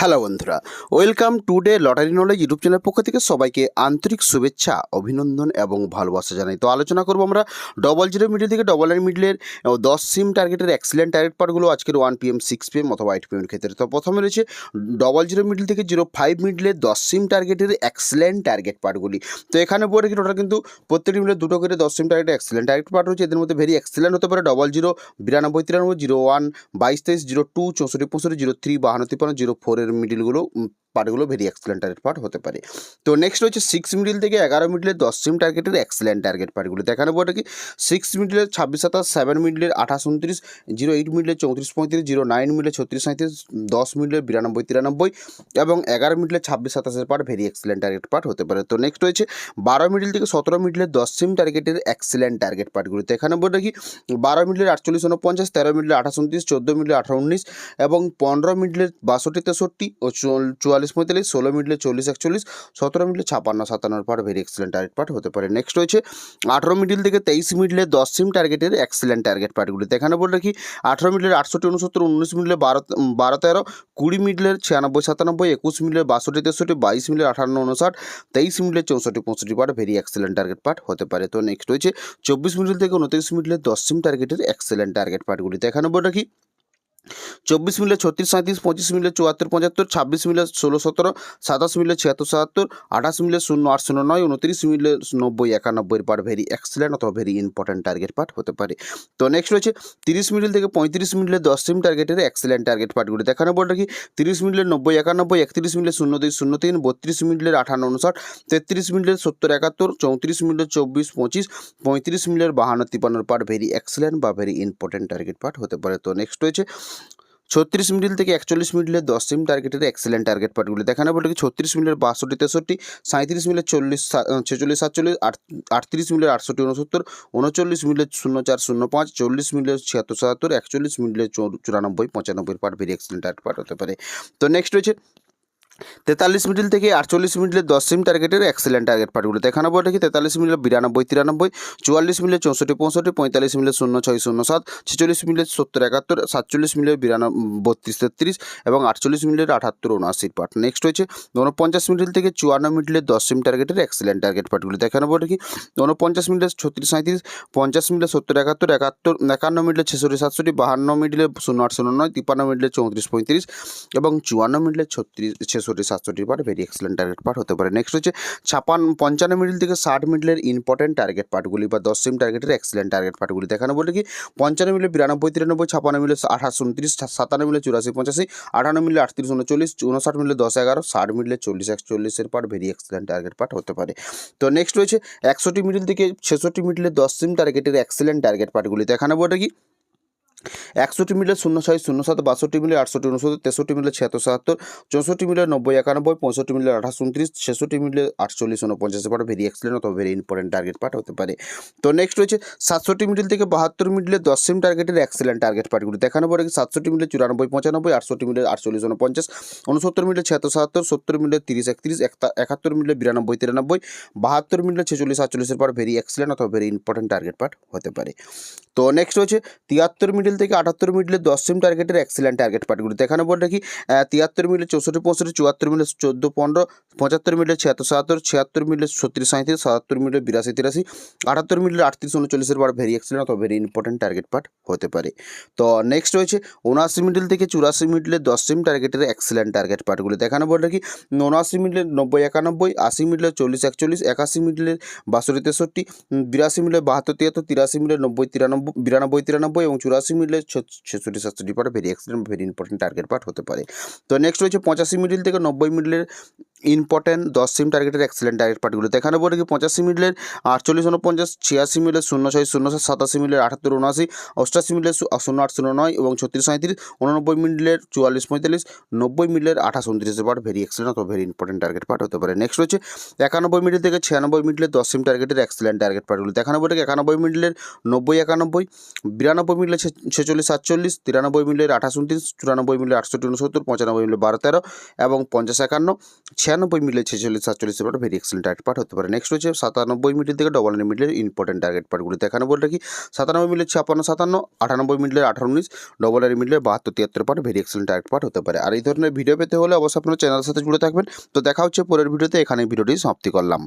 Hello বন্ধুরা, welcome to the lottery knowledge YouTube চ্যানেলের পক্ষ থেকে সবাইকে আন্তরিক শুভেচ্ছা, অভিনন্দন এবং ভালোবাসা জানাই। তো আলোচনা করব আমরা ডবল জিরো মিডিল থেকে ডবল নাইন মিডলের দশ সিম টার্গেটের এক্সিলেন্ট টার্গেট পার্টগুলো আজকের one P M six P M অথবা এইট পি এম ক্ষেত্রে। তো প্রথমে রয়েছে ডবল জিরো মিডল থেকে জিরো ফাইভ মিডলের দশ সিম টার্গেটের এক্সিলেন্ট টার্গেট পার্টগুলি তো এখানে পরে কি টোটাল কিন্তু প্রত্যেকটি মিলে দুটো করে দশ সিম টার্গেট এক্সিলেন্ট টার্গেট পার্ট রয়েছে। এদের মধ্যে ভেরি এক্সিলেন্ট হতে পারে ডবল জিরো বিরানব্বই, তিরানব্বই জিরো ওয়ান বাইশ, তেইশ জিরো টু চৌষট্টি, পঁয়ষট্টি জিরো থ্রি বাহান্ন, তিপ্পান্ন জিরো ফোরের মিডিলগুলো পার্টগুলো ভেরি এক্সেলেন্ট টার্গেট পার্ট হতে পারে। তো নেক্সট হচ্ছে সিক্স মিডিল থেকে এগারো মিডিলের দশ সিম টার্গেটের এক্সেলেন্ট টার্গেট পার্টগুলো দেখানো পড়ে কি সিক্স মিডিলের ছাব্বিশ, সাতাশ সেভেন মিডিলের আঠাশ, উনত্রিশ জিরো এইট মিডিলের চৌত্রিশ, পঁয়ত্রিশ জিরো নাইন মিডিলের ছত্রিশ সাঁত্রিশ দশ মিডিলের বিরানব্বই, তিরানব্বই এবং এগারো মিডিলের ছাব্বিশ, সাতাশের part very excellent target part হতে পারে। তো নেক্সট হয়েছে বারো মিডিল থেকে সতেরো মিডিলের দশ সিম টার্গেটের এক্সেলেন্ট টার্গেট পার্টগুলো তো এখানে বলে রাখি বারো মিডিলের আটচল্লিশ, উনপঞ্চাশ, তেরো মিডিলের আঠাশ, উনত্রিশ, চোদ্দ মিডিলের আঠারো, উনিশ এবং পনেরো মিডিলের বাষট্টি, তেষট্টি ও চুয়াল- চুয়াল্লিশ পঁয়তাল্লিশ, ষোলো মিডলে চল্লিশ একচল্লিশ, সতেরো মিডলে ছাপান্ন সাতান্নর part very excellent target part হতে পারে। নেক্সট রয়েছে আঠেরো মিডিল থেকে তেইশ মিডলে দশ সিম টার্গেটের এক্সেলেন্ট টার্গেট পার্টগুলি এখানে বলে রাখি, আঠেরো মিডলের আটষট্টি, উনসত্তর, উনিশ মিডলে বারো বারো, তেরো, কুড়ি মিডলের ছিয়ানব্বই, সাতানব্বই, একুশ মিডলের বাষট্টি, তেষট্টি, বাইশ মিডলের আঠান্ন উনষাট তেইশ মিডলের চৌষট্টি, পঁয়ষট্টি part very excellent target part হতে পারে। তো নেক্সট রয়েছে চব্বিশ মিডল থেকে উনত্রিশ মিডলের দশ সিম টার্গেটের এক্সেলেন্ট টার্গেট পার্টগুলিতে এখানে বলে রাখি চব্বিশ মিলে ছত্রিশ সাঁত্রিশ পঁচিশ মিলে চুয়াত্তর, পঁচাত্তর, ছাব্বিশ মিলে ষোলো সতেরো, সাতাশ মিলে ছিয়াত্তর সাতাত্তর, আঠাশ মিলে শূন্য আট শূন্য নয়, উনত্রিশ মিলে নব্বই একানব্বইয়ের পার্ট ভেরি এক্সেলেন্ট অথবা ভেরি ইম্পর্ট্যান্ট টার্গেট পার্ট হতে পারে। তো নেক্সট রয়েছে তিরিশ মিনিট থেকে পঁয়ত্রিশ মিনিটে দশ সিম টার্গেটের এক্সেলেন্ট টার্গেট পার্টগুলি দেখানো বলে রাখি তিরিশ মিনিটের নব্বই একানব্বই, একত্রিশ মিনিটে শূন্য দুই, শূন্য তিন, বত্রিশ মিনিটের আঠান্ন উনষাট তেত্রিশ মিনিটের সত্তর একাত্তর, চৌত্রিশ মিনিটের চব্বিশ পঁচিশ, পঁয়ত্রিশ মিনিটের বাহান্ন তিপান্নর পার্ট ভেরি এক্সেলেন্ট বা ভেরি ইম্পর্ট্যান্ট টার্গেট পার্ট হতে পারে। তো নেক্সট রয়েছে ছত্রিশ মিডিল থেকে একচল্লিশ মিডিলের দশ সিম টার্গেটের এক্সেলেন্ট টার্গেট পার্টগুলি দেখানো বলে কি, ছত্রিশ মিলের বাষট্টি, তেষট্টি সাঁত্রিশ মিলের চল্লিশ ছেচল্লিশ, সাতচল্লিশ, আট, আটত্রিশ মিলের আটষট্টি উনসত্তর উনচল্লিশ মিলের শূন্য চার শূন্য পাঁচ চল্লিশ মিলের ছিয়াত্তর, সাতাত্তর, একচল্লিশ মিলের চুরানব্বই, পঁচানব্বই part very excellent target part হতে পারে। তো নেক্সট রয়েছে তেতাল্লিশ মিডিল থেকে আটচল্লিশ মিনিটের দশ সিম টার্গেটের এক্সেলেন্ট টার্গেট পার্টগুলো দেখানো বলে কি? তেতাল্লিশ মিনিটে বিরানব্বই, তিরানব্বই, চুয়াল্লিশ মিনিটে চৌষট্টি, পঁয়ষট্টি, পঁয়তাল্লিশ মিনিটে শূন্য, ছয় শূন্য, সাত, ছেচল্লিশ মিনিটে সত্তর, একাত্তর, সাতচল্লিশ মিনিটে বিরানব্বই বত্রিশ, তেত্রিশ এবং আটচল্লিশ মিনিটের আটাত্তর উনআশির পার্ট। নেক্সট হয়েছে উনপঞ্চাশ মিনিট থেকে চুয়ান্ন মিনিটের দশ সিম টার্গেটের এক্সেলেন্ট টার্গেট পার্টগুলো দেখানো বলে কি? উনপঞ্চাশ মিনিটে ছত্রিশ সাঁত্রিশ পঞ্চাশ মিনিটে সত্তর, একাত্তর একাত্তর, একান্ন মিনিটে ছেষট্টি, সাতষট্টি, বাহান্ন মিনিটে শূন্য আট শূন্য নয়, তিপ্পান্ন মিনিটে চৌত্রিশ, পঁয়ত্রিশ এবং চুয়ান্ন মিনিটে ছত্রিশ সাতষট্টি part very excellent target part হতে পারে। নেক্সট হচ্ছে ছাপান্ন, পঞ্চান্ন মিডিল থেকে ষাট মিডিলের ইম্পর্টেন্ট টার্গেট পার্টগুলি বা দশ সিম টার্গেটের এক্সেলেন্ট টার্গেট পার্টগুলি দেখানো বলে কি, পঞ্চান্ন মিলে বিরানব্বই, তিরানব্বই, ছাপান্ন মিলে আঠাশ, উনত্রিশ, সাতান্ন মিলে চুরাশি, পঁচাশি আটান্ন মিলে আটত্রিশ, উনচল্লিশ উনষাট মিলে দশ, এগারো, ষাট মিনিটে চল্লিশ একচল্লিশের part very excellent target part হতে পারে। তো নেক্সট রয়েছে একষট্টি মিডিল থেকে ছেষট্টি মিনিটে দশ সিম টার্গেটের এক্সেলেন্ট টার্গেট পার্টগুলি দেখানো বলে কি একষট্টি মিলে শূন্য ছয় শূন্য সাত বাষট্টি মিলে আটষট্টি উনসত্তর তেষট্টি মিলে ছিয়াত্তর, সাতাত্তর, চৌষট্টি মিলে নব্বই, একানব্বই, পঁয়ষট্টি মিলে আঠাশ, উনত্রিশ, ছেষট্টি মিলে আটচল্লিশ উনপঞ্চাশ পার্ট ভেরি এক্সেলেন্ট অথবা ভেরি ইম্পর্টেন্ট টার্গেট পার্ট হতে পারে। তো নেক্সট রয়েছে সাতষট্টি মিডিল থেকে বাহাত্তর মিডিলে দশ সিম টার্গেটের এক্সেলেন্ট টার্গেট পার্টগুলি দেখানো পরে সাতষট্টি মিলে চুরানব্বই, পঁচানব্বই, আটষট্টি মিলে আটচল্লিশ উনপঞ্চাশ উনসত্তর মিলে ছিয়াত্তর, সাতাত্তর, সত্তর মিলে তিরিশ, একত্রিশ একাত্তর মিলে বিরানব্বই, তিরানব্বই, বাহাত্তর মিলে ছেচল্লিশ আটচল্লিশের পার্ট ভেরি এক্সেলেন্ট অথবা ভেরি ইম্পর্টেন্ট টার্গেট পার্ট হতে পারে। তো নেক্সট হচ্ছে তিয়াত্তর মিডিল থেকে আটাত্তর মিডিলের দশ টার্গেটের এক্সেলেন্ট টার্গেট পার্টগুলি এখানে বলে রাখি তিয়াত্তর মিলে চৌষট্টি, পঁয়ষট্টি, চুয়াত্তর মিলে চোদ্দ, পনেরো, পঁচাত্তর মিলে ছিয়াত্তর, সাতাত্তর, ছিয়াত্তর মিলে ছত্রিশ সাঁত্রিশ সাতাত্তর মিলে বিরাশি, তিরাশি, আটাত্তর মিলে আটত্রিশ, উনচল্লিশের পার্ট ভেরি এক্সেলেন্ট অথবা ভেরি ইম্পর্টেন্ট টার্গেট পার্ট হতে পারে। তো নেক্সট রয়েছে, উনআশি মিডিল থেকে চুরাশি মিডিলের দশ সিম টার্গেটের এক্সেলেন্ট টার্গেট পার্টগুলি এখানে বলে রাখি, উনআশি মিডিলের নব্বই, একানব্বই, আশি মিডিলের চল্লিশ, একচল্লিশ, একাশি মিডিলের বাষট্টি, তেষট্টি বিরাশি মিলে বাহাত্তর, তিয়াত্তর, তিরাশি মিলে নব্বই, তিরানব্বই, বিরানব্বই, তিরানব্বই এবং চুরাশি মিলে ছেষট্টি, সাতষট্টি part very accident very important target part হতে পারে। তো নেক্সট রয়েছে পঁচাশি মিডিল থেকে নব্বই মিডিলের ইম্পর্টেন্ট দশ সিম টার্গেটের এক্সেলেন্ট টার্গেট পার্টগুলো দেখানো বলে কি পঁচাশি মিডিলের আটচল্লিশ উনপঞ্চাশ ছিয়াশি মিলের শূন্য ছয় শূন্য সাত সাতাশি মিলের আটাত্তর, উনআশি, অষ্টাশি মিলের শূন্য আট, শূন্য নয় এবং ছত্রিশ সাঁত্রিশ উননব্বই মিডিলের চুয়াল্লিশ, পঁয়তাল্লিশ, নব্বই মিলের আঠাশ উনত্রিশের পার্ট ভেরি এক্সেলেন্ট অথবা ভেরি ইম্পর্টেন্ট টার্গেট পার্ট হতে পারে। নেক্সট রয়েছে একানব্বই মিডিল থেকে ছিয়ানব্বই মিডিলের দশ সিম টার্গেটের এক্সেলেন্ট টার্গেট পার্টগুলো বলে কি, একানব্বই মিডিলের নব্বই, একানব্বই, বিরানব্বই মিলে ছেচল্লিশ, সাতচল্লিশ, তিরানব্বই মিলের আঠাশ উনত্রিশ চুরানব্বই মিলে আটষট্টি উনসত্তর পঁচানব্বই মিলে বারো, তেরো এবং পঞ্চাশ, একান্ন ছিয়ানব্বই মিলে ছেচল্লিশ সাতচল্লিশ part very excellent target part হতে পারে। নেক্সট হচ্ছে সাতানব্বই মিডল থেকে ডবল নাইন মিডলের ইম্পর্টেন্ট টার্গেট পার্টগুলো দেখানো বলে রাখি, সাতানব্বই মিডলের ছাপান্ন সাতান্ন, আটানব্বই মিডলের আঠারো উনিশ ডবল নাইন মিডলের বাহাত্তর, তিয়াত্তর part very excellent target part হতে পারে। আর এই ধরনের ভিডিও পেতে হলে অবশ্যই আপনার চ্যানেলের সাথে জুড়ে থাকবেন। তো দেখা হচ্ছে পরের ভিডিওতে এখানে ভিডিওটি সমাপ্তি করলাম।